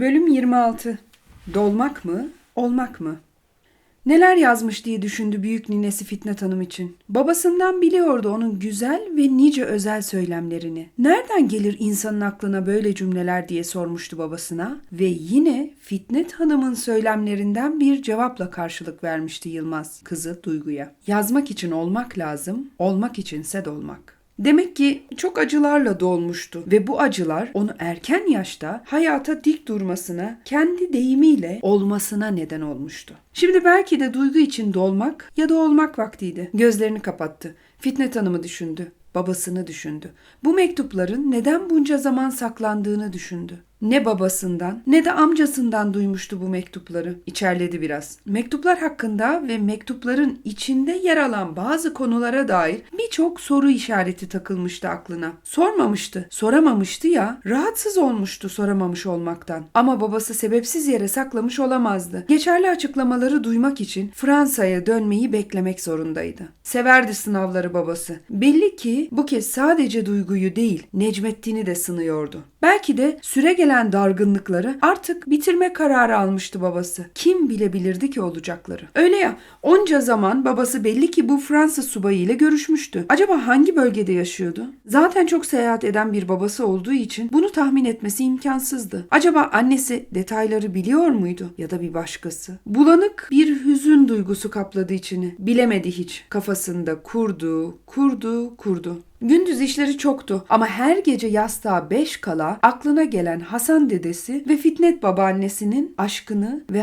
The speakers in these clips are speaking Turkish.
Bölüm 26 Dolmak mı, olmak mı? Neler yazmış diye düşündü büyük ninesi Fitnat Hanım için. Babasından biliyordu onun güzel ve nice özel söylemlerini. Nereden gelir insanın aklına böyle cümleler diye sormuştu babasına ve yine Fitnet Hanım'ın söylemlerinden bir cevapla karşılık vermişti Yılmaz kızı Duygu'ya. Yazmak için olmak lazım, olmak içinse dolmak. Demek ki çok acılarla dolmuştu ve bu acılar onu erken yaşta hayata dik durmasına, kendi deyimiyle olmasına neden olmuştu. Şimdi belki de duygu için dolmak ya da olmak vaktiydi. Gözlerini kapattı. Fitnet Hanım'ı düşündü. Babasını düşündü. Bu mektupların neden bunca zaman saklandığını düşündü. Ne babasından ne de amcasından duymuştu bu mektupları. İçerledi biraz. Mektuplar hakkında ve mektupların içinde yer alan bazı konulara dair birçok soru işareti takılmıştı aklına. Sormamıştı, soramamıştı ya. Rahatsız olmuştu soramamış olmaktan. Ama babası sebepsiz yere saklamış olamazdı. Geçerli açıklamaları duymak için Fransa'ya dönmeyi beklemek zorundaydı. Severdi sınavları babası. Belli ki bu kez sadece duyguyu değil, Necmettin'i de sınıyordu. Belki de süre gelen dargınlıkları artık bitirme kararı almıştı babası. Kim bilebilirdi ki olacakları. Öyle ya onca zaman babası belli ki bu Fransız subayı ile görüşmüştü. Acaba hangi bölgede yaşıyordu? Zaten çok seyahat eden bir babası olduğu için bunu tahmin etmesi imkansızdı. Acaba annesi detayları biliyor muydu ya da bir başkası? Bulanık bir hüzün duygusu kapladı içini. Bilemedi hiç. Kafasında kurdu, kurdu, kurdu. Gündüz işleri çoktu ama her gece yastığa beş kala aklına gelen Hasan dedesi ve Fitnet babaannesinin aşkını ve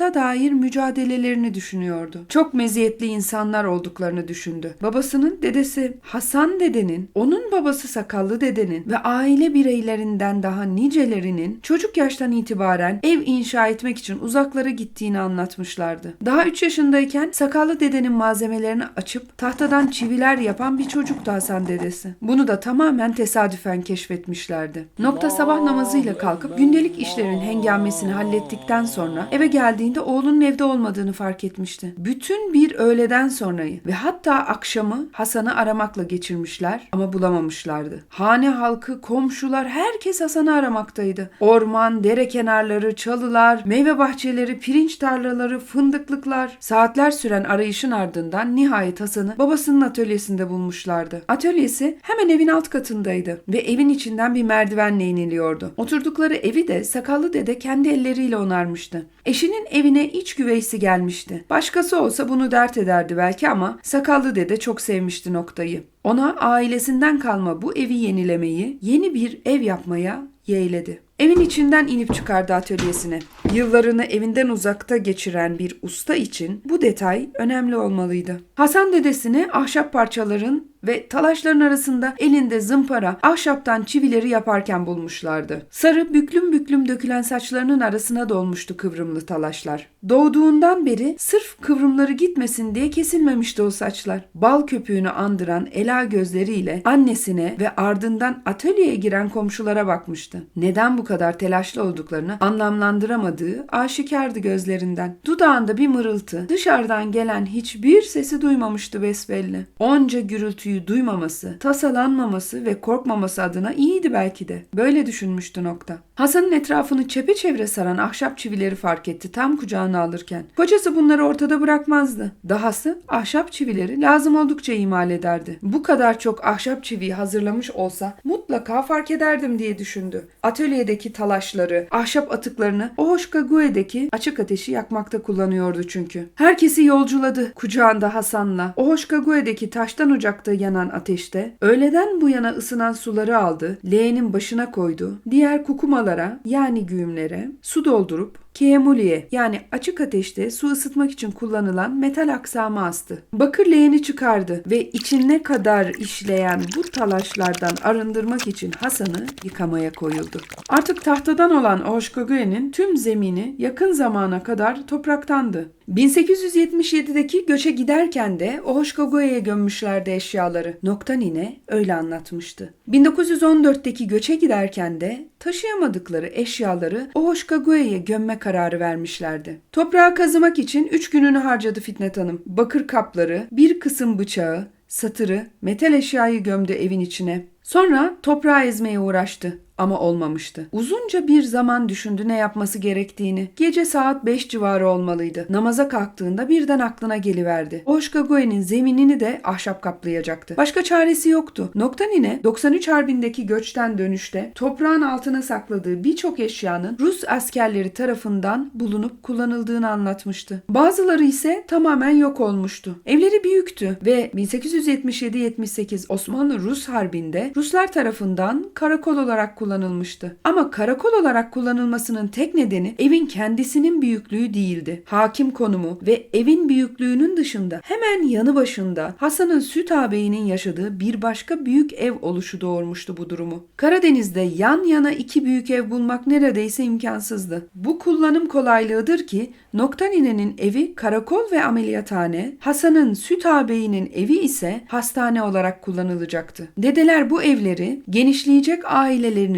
hayata dair mücadelelerini düşünüyordu. Çok meziyetli insanlar olduklarını düşündü. Babasının dedesi Hasan dedenin, onun babası Sakallı dedenin ve aile bireylerinden daha nicelerinin çocuk yaştan itibaren ev inşa etmek için uzaklara gittiğini anlatmışlardı. Daha 3 yaşındayken Sakallı dedenin malzemelerini açıp tahtadan çiviler yapan bir çocuktu Hasan dedesi. Bunu da tamamen tesadüfen keşfetmişlerdi. Nokta sabah namazıyla kalkıp gündelik işlerin hengamesini hallettikten sonra eve geldiğinde oğlunun evde olmadığını fark etmişti. Bütün bir öğleden sonrayı ve hatta akşamı Hasan'ı aramakla geçirmişler ama bulamamışlardı. Hane halkı, komşular herkes Hasan'ı aramaktaydı. Orman, dere kenarları, çalılar, meyve bahçeleri, pirinç tarlaları, fındıklıklar. Saatler süren arayışın ardından nihayet Hasan'ı babasının atölyesinde bulmuşlardı. Atölyesi hemen evin alt katındaydı ve evin içinden bir merdivenle iniliyordu. Oturdukları evi de sakallı dede kendi elleriyle onarmıştı. Eşinin evine iç güveysi gelmişti. Başkası olsa bunu dert ederdi belki ama sakallı dede çok sevmişti noktayı. Ona ailesinden kalma bu evi yenilemeyi, yeni bir ev yapmaya yeğledi. Evin içinden inip çıkardı atölyesine. Yıllarını evinden uzakta geçiren bir usta için bu detay önemli olmalıydı. Hasan dedesini ahşap parçaların ve talaşların arasında elinde zımpara, ahşaptan çivileri yaparken bulmuşlardı. Sarı büklüm büklüm dökülen saçlarının arasına dolmuştu kıvrımlı talaşlar. Doğduğundan beri sırf kıvrımları gitmesin diye kesilmemişti o saçlar. Bal köpüğünü andıran ela gözleriyle annesine ve ardından atölyeye giren komşulara bakmıştı. Neden bu kadar telaşlı olduklarını anlamlandıramadığı aşikardı gözlerinden. Dudağında bir mırıltı, dışarıdan gelen hiçbir sesi duymamıştı besbelli. Onca gürültüyü duymaması, tasalanmaması ve korkmaması adına iyiydi belki de. Böyle düşünmüştü nokta. Hasan'ın etrafını çepeçevre saran ahşap çivileri fark etti tam kucağına alırken. Kocası bunları ortada bırakmazdı. Dahası ahşap çivileri lazım oldukça imal ederdi. Bu kadar çok ahşap çiviyi hazırlamış olsa mutlaka fark ederdim diye düşündü. Atölyedeki talaşları, ahşap atıklarını Ohoşkague'deki açık ateşi yakmakta kullanıyordu çünkü. Herkesi yolculadı kucağında Hasan'la. Ohoşkague'deki taştan ocakta yanan ateşte öğleden bu yana ısınan suları aldı, leğenin başına koydu. Diğer kukumalara yani güğümlere su doldurup Keemuliye yani açık ateşte su ısıtmak için kullanılan metal aksamı astı. Bakır leğeni çıkardı ve içine kadar işleyen bu talaşlardan arındırmak için Hasan'ı yıkamaya koyuldu. Artık tahtadan olan Oşkogue'nin tüm zemini yakın zamana kadar topraktandı. 1877'deki göçe giderken de Ohoşkogo'ya gömmüşlerdi eşyaları. Nokta Nine öyle anlatmıştı. 1914'teki göçe giderken de taşıyamadıkları eşyaları Ohoşkogo'ya gömme kararı vermişlerdi. Toprağı kazımak için 3 gününü harcadı Fitnet Hanım. Bakır kapları, bir kısım bıçağı, satırı, metal eşyayı gömdü evin içine. Sonra toprağı ezmeye uğraştı. Ama olmamıştı. Uzunca bir zaman düşündü ne yapması gerektiğini. Gece saat 5 civarı olmalıydı. Namaza kalktığında birden aklına geliverdi. Oşkagoe'nin zeminini de ahşap kaplayacaktı. Başka çaresi yoktu. Noktanine 93 Harbi'ndeki göçten dönüşte toprağın altına sakladığı birçok eşyanın Rus askerleri tarafından bulunup kullanıldığını anlatmıştı. Bazıları ise tamamen yok olmuştu. Evleri büyüktü ve 1877-78 Osmanlı-Rus Harbi'nde Ruslar tarafından karakol olarak kullanılmıştı. Ama karakol olarak kullanılmasının tek nedeni evin kendisinin büyüklüğü değildi. Hakim konumu ve evin büyüklüğünün dışında hemen yanı başında Hasan'ın Süt ağabeyinin yaşadığı bir başka büyük ev oluşu doğurmuştu bu durumu. Karadeniz'de yan yana iki büyük ev bulmak neredeyse imkansızdı. Bu kullanım kolaylığıdır ki Noktanine'nin evi karakol ve ameliyathane, Hasan'ın Süt ağabeyinin evi ise hastane olarak kullanılacaktı. Dedeler bu evleri genişleyecek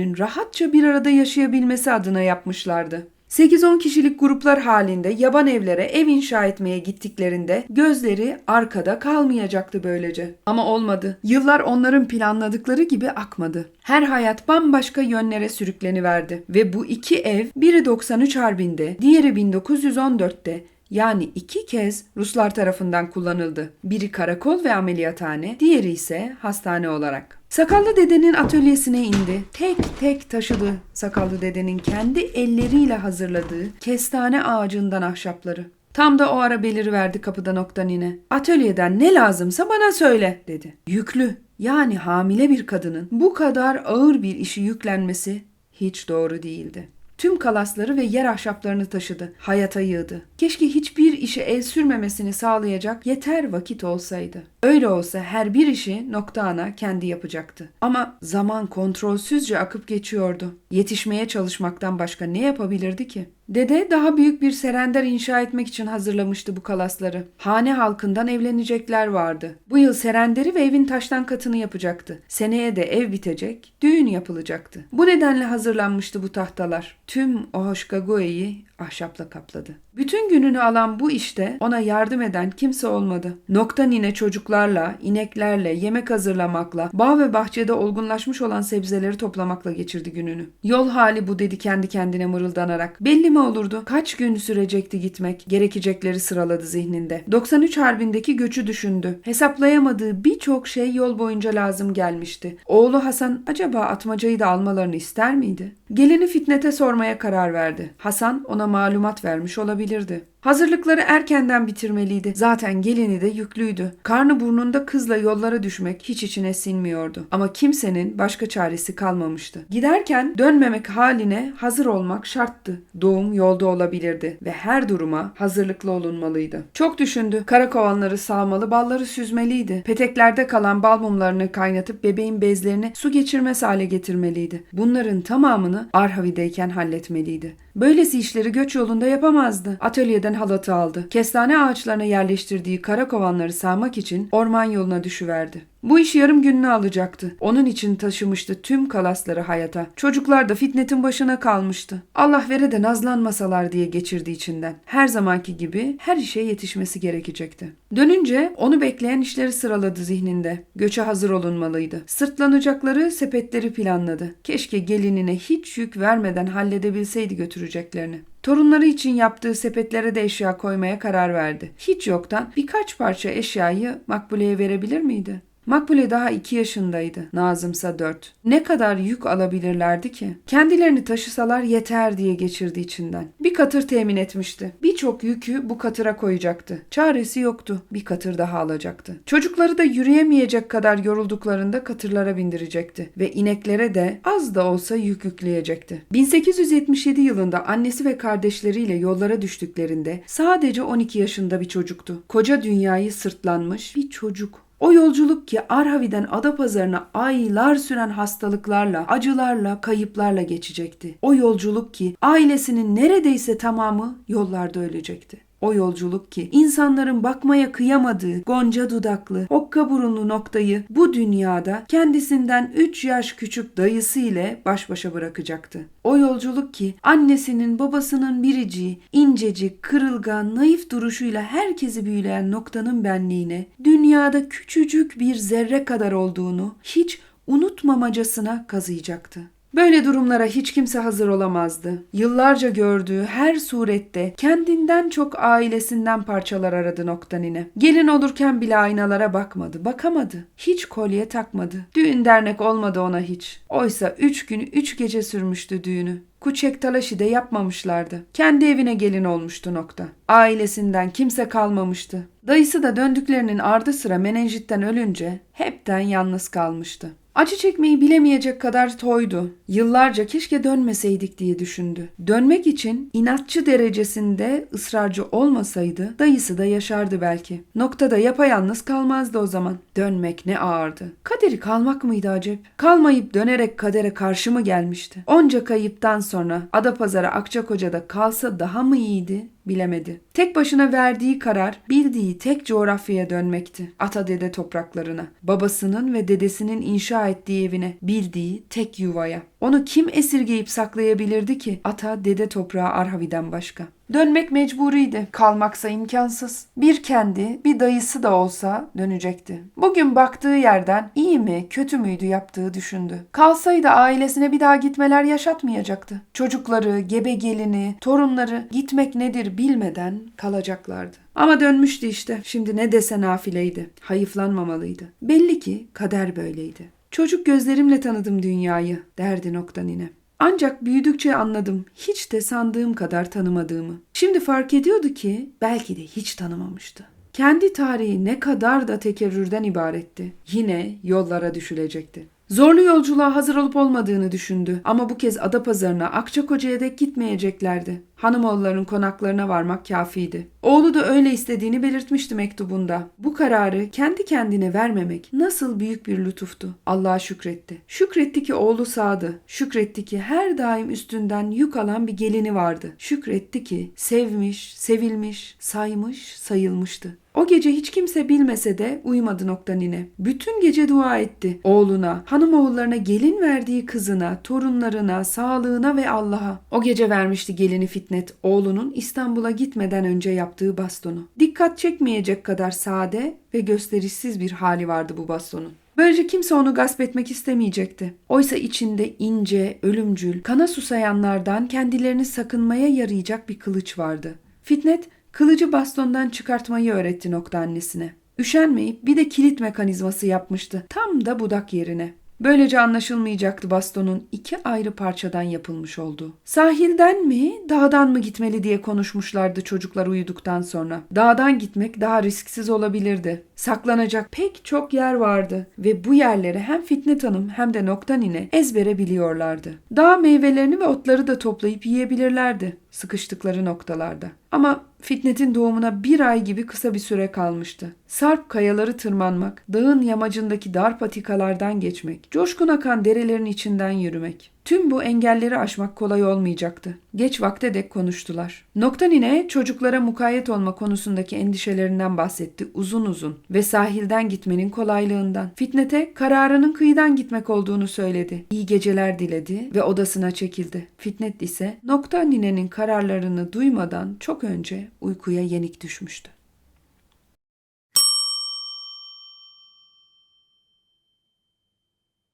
ailelerinin rahatça bir arada yaşayabilmesi adına yapmışlardı. 8-10 kişilik gruplar halinde yaban evlere ev inşa etmeye gittiklerinde gözleri arkada kalmayacaktı böylece. Ama olmadı. Yıllar onların planladıkları gibi akmadı. Her hayat bambaşka yönlere sürükleniverdi ve bu iki ev biri 93 Harbi'nde, diğeri 1914'te yani iki kez Ruslar tarafından kullanıldı. Biri karakol ve ameliyathane, diğeri ise hastane olarak. Sakallı dedenin atölyesine indi. Tek tek taşıdı sakallı dedenin kendi elleriyle hazırladığı kestane ağacından ahşapları. Tam da o ara beliriverdi kapıda noktan yine. Atölyeden ne lazımsa bana söyle dedi. Yüklü yani hamile bir kadının bu kadar ağır bir işi yüklenmesi hiç doğru değildi. Tüm kalasları ve yer ahşaplarını taşıdı. Hayata yığdı. Keşke hiçbir işe el sürmemesini sağlayacak yeter vakit olsaydı. Öyle olsa her bir işi nokta ana kendi yapacaktı. Ama zaman kontrolsüzce akıp geçiyordu. Yetişmeye çalışmaktan başka ne yapabilirdi ki? Dede daha büyük bir serender inşa etmek için hazırlamıştı bu kalasları. Hane halkından evlenecekler vardı. Bu yıl serenderi ve evin taştan katını yapacaktı. Seneye de ev bitecek, düğün yapılacaktı. Bu nedenle hazırlanmıştı bu tahtalar. Tüm Ohoşkagoe'yi ahşapla kapladı. Bütün gününü alan bu işte ona yardım eden kimse olmadı. Nokta nine çocuklarla, ineklerle, yemek hazırlamakla, bağ ve bahçede olgunlaşmış olan sebzeleri toplamakla geçirdi gününü. Yol hali bu dedi kendi kendine mırıldanarak. Belli mi olurdu? Kaç gün sürecekti gitmek? Gerekecekleri sıraladı zihninde. 93 Harbi'ndeki göçü düşündü. Hesaplayamadığı birçok şey yol boyunca lazım gelmişti. Oğlu Hasan acaba atmacayı da almalarını ister miydi? Gelini Fitnet'e sormaya karar verdi. Hasan ona malumat vermiş olabilirdi. Hazırlıkları erkenden bitirmeliydi. Zaten gelini de yüklüydü. Karnı burnunda kızla yollara düşmek hiç içine sinmiyordu. Ama kimsenin başka çaresi kalmamıştı. Giderken dönmemek haline hazır olmak şarttı. Doğum yolda olabilirdi ve her duruma hazırlıklı olunmalıydı. Çok düşündü. Kara kovanları sağmalı, balları süzmeliydi. Peteklerde kalan bal mumlarını kaynatıp bebeğin bezlerini su geçirmez hale getirmeliydi. Bunların tamamını Arhavi'deyken halletmeliydi. Böylesi işleri göç yolunda yapamazdı. Atölyeden halatı aldı. Kestane ağaçlarına yerleştirdiği kara kovanları sağmak için orman yoluna düşüverdi. Bu iş yarım gününü alacaktı. Onun için taşımıştı tüm kalasları hayata. Çocuklar da fitnetin başına kalmıştı. Allah vere de nazlanmasalar diye geçirdi içinden. Her zamanki gibi her işe yetişmesi gerekecekti. Dönünce onu bekleyen işleri sıraladı zihninde. Göçe hazır olunmalıydı. Sırtlanacakları sepetleri planladı. Keşke gelinine hiç yük vermeden halledebilseydi götüreceklerini. Torunları için yaptığı sepetlere de eşya koymaya karar verdi. Hiç yoktan birkaç parça eşyayı Makbule'ye verebilir miydi? Makbule daha iki yaşındaydı. Nazımsa dört. Ne kadar yük alabilirlerdi ki? Kendilerini taşısalar yeter diye geçirdi içinden. Bir katır temin etmişti. Birçok yükü bu katıra koyacaktı. Çaresi yoktu. Bir katır daha alacaktı. Çocukları da yürüyemeyecek kadar yorulduklarında katırlara bindirecekti. Ve ineklere de az da olsa yük yükleyecekti. 1877 yılında annesi ve kardeşleriyle yollara düştüklerinde sadece 12 yaşında bir çocuktu. Koca dünyayı sırtlanmış bir çocuk. O yolculuk ki Arhavi'den Adapazarı'na aylar süren hastalıklarla, acılarla, kayıplarla geçecekti. O yolculuk ki ailesinin neredeyse tamamı yollarda ölecekti. O yolculuk ki insanların bakmaya kıyamadığı gonca dudaklı, okka burunlu noktayı bu dünyada kendisinden 3 yaş küçük dayısı ile baş başa bırakacaktı. O yolculuk ki annesinin babasının biriciği, incecik, kırılgan, naif duruşuyla herkesi büyüleyen noktanın benliğine dünyada küçücük bir zerre kadar olduğunu hiç unutmamacasına kazıyacaktı. Böyle durumlara hiç kimse hazır olamazdı. Yıllarca gördüğü her surette kendinden çok ailesinden parçalar aradı nokta nine. Gelin olurken bile aynalara bakmadı, bakamadı. Hiç kolye takmadı. Düğün dernek olmadı ona hiç. Oysa üç gün üç gece sürmüştü düğünü. Kuçek talaşı da yapmamışlardı. Kendi evine gelin olmuştu nokta. Ailesinden kimse kalmamıştı. Dayısı da döndüklerinin ardı sıra menenjitten ölünce hepten yalnız kalmıştı. Acı çekmeyi bilemeyecek kadar toydu. Yıllarca keşke dönmeseydik diye düşündü. Dönmek için inatçı derecesinde ısrarcı olmasaydı dayısı da yaşardı belki. Noktada yapayalnız kalmazdı o zaman. Dönmek ne ağırdı. Kaderi kalmak mıydı acep? Kalmayıp dönerek kadere karşı mı gelmişti? Onca kayıptan sonra Adapazarı Akçakoca'da kalsa daha mı iyiydi? Bilemedi. Tek başına verdiği karar bildiği tek coğrafyaya dönmekti. Ata dede topraklarına, babasının ve dedesinin inşa ettiği evine, bildiği tek yuvaya. Onu kim esirgeyip saklayabilirdi ki ata dede toprağı Arhavi'den başka? Dönmek mecburiydi. Kalmaksa imkansız. Bir kendi, bir dayısı da olsa dönecekti. Bugün baktığı yerden iyi mi, kötü müydü yaptığı düşündü. Kalsaydı ailesine bir daha gitmeler yaşatmayacaktı. Çocukları, gebe gelini, torunları gitmek nedir bilmeden kalacaklardı. Ama dönmüştü işte. Şimdi ne dese nafileydi. Hayıflanmamalıydı. Belli ki kader böyleydi. Çocuk gözlerimle tanıdım dünyayı derdi nokta nine. Ancak büyüdükçe anladım hiç de sandığım kadar tanımadığımı. Şimdi fark ediyordu ki belki de hiç tanımamıştı. Kendi tarihi ne kadar da tekerrürden ibaretti. Yine yollara düşülecekti. Zorlu yolculuğa hazır olup olmadığını düşündü ama bu kez Adapazarı'na Akçakoca'ya dek gitmeyeceklerdi. Hanımoğulların konaklarına varmak kafiydi. Oğlu da öyle istediğini belirtmişti mektubunda. Bu kararı kendi kendine vermemek nasıl büyük bir lütuftu. Allah'a şükretti. Şükretti ki oğlu sağdı. Şükretti ki her daim üstünden yük alan bir gelini vardı. Şükretti ki sevmiş, sevilmiş, saymış, sayılmıştı. O gece hiç kimse bilmese de uyumadı nokta nine. Bütün gece dua etti. Oğluna, hanım oğullarına gelin verdiği kızına, torunlarına, sağlığına ve Allah'a. O gece vermişti gelini Fitnet, oğlunun İstanbul'a gitmeden önce yaptığı bastonu. Dikkat çekmeyecek kadar sade ve gösterişsiz bir hali vardı bu bastonun. Böylece kimse onu gasp etmek istemeyecekti. Oysa içinde ince, ölümcül, kana susayanlardan kendilerini sakınmaya yarayacak bir kılıç vardı. Fitnet, kılıcı bastondan çıkartmayı öğretti nokta annesine. Üşenmeyip bir de kilit mekanizması yapmıştı. Tam da budak yerine. Böylece anlaşılmayacaktı bastonun iki ayrı parçadan yapılmış olduğu. Sahilden mi, dağdan mı gitmeli diye konuşmuşlardı çocuklar uyuduktan sonra. Dağdan gitmek daha risksiz olabilirdi. Saklanacak pek çok yer vardı ve bu yerleri hem Fitnet Hanım hem de Nokta Nine ezbere biliyorlardı. Dağ meyvelerini ve otları da toplayıp yiyebilirlerdi sıkıştıkları noktalarda. Ama Fitnet'in doğumuna bir ay gibi kısa bir süre kalmıştı. Sarp kayaları tırmanmak, dağın yamacındaki dar patikalardan geçmek, coşkun akan derelerin içinden yürümek. Tüm bu engelleri aşmak kolay olmayacaktı. Geç vakte dek konuştular. Nokta Nine çocuklara mukayyet olma konusundaki endişelerinden bahsetti uzun uzun ve sahilden gitmenin kolaylığından. Fitnet'e kararının kıyıdan gitmek olduğunu söyledi. İyi geceler diledi ve odasına çekildi. Fitnet ise Nokta Nine'nin kararlarını duymadan çok önce uykuya yenik düşmüştü.